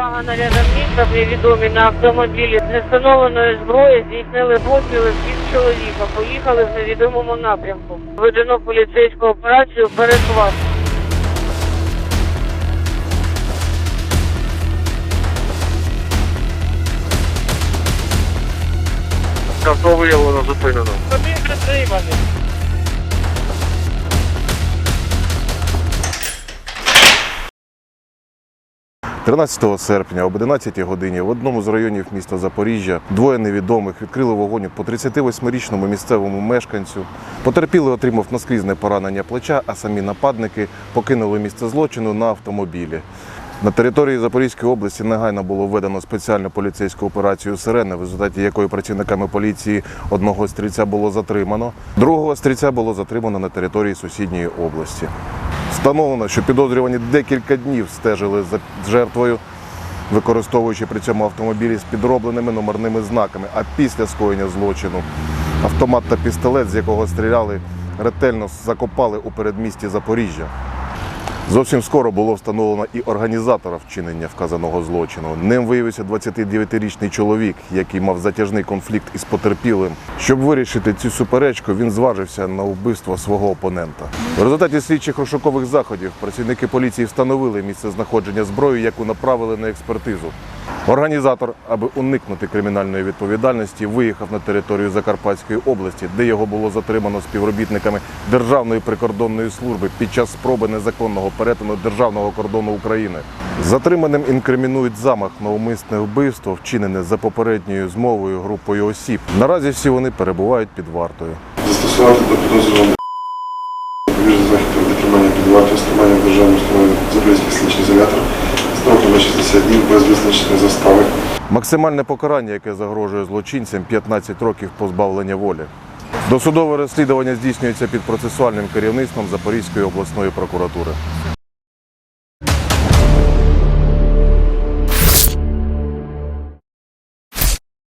особи невідомі на автомобілі з нестановленої зброї здійснили постріли в бік чоловіка. Поїхали в невідомому напрямку. Введено поліцейську операцію перехват. Авто виявлено зупинено. Тобі затриманий. 13 серпня об 11 годині в одному з районів міста Запоріжжя двоє невідомих відкрили вогонь по 38-річному місцевому мешканцю. Потерпілий отримав наскрізне поранення плеча, а самі нападники покинули місце злочину на автомобілі. На території Запорізької області негайно було введено спеціальну поліцейську операцію Сирена, в результаті якої працівниками поліції одного стрільця було затримано, другого стрільця було затримано на території сусідньої області. Встановлено, що підозрювані декілька днів стежили за жертвою, використовуючи при цьому автомобілі з підробленими номерними знаками. А після скоєння злочину автомат та пістолет, з якого стріляли, ретельно закопали у передмісті Запоріжжя. Зовсім скоро було встановлено і організатора вчинення вказаного злочину. Ним виявився 29-річний чоловік, який мав затяжний конфлікт із потерпілим. Щоб вирішити цю суперечку, він зважився на вбивство свого опонента. В результаті слідчих розшукових заходів працівники поліції встановили місце знаходження зброї, яку направили на експертизу. Організатор, аби уникнути кримінальної відповідальності, виїхав на територію Закарпатської області, де його було затримано співробітниками Державної прикордонної служби під час спроби незаконного перетину державного кордону України. Затриманим інкримінують замах на умисне вбивство, вчинене за попередньою змовою групою осіб. Наразі всі вони перебувають під вартою. Застосувати до підозрюваних західів дотримання під вартою, стримання державної установи запорізьких слідчих ізоляторів 30 днів без визначення застави. Максимальне покарання, яке загрожує злочинцям 15 років позбавлення волі. Досудове розслідування здійснюється під процесуальним керівництвом Запорізької обласної прокуратури.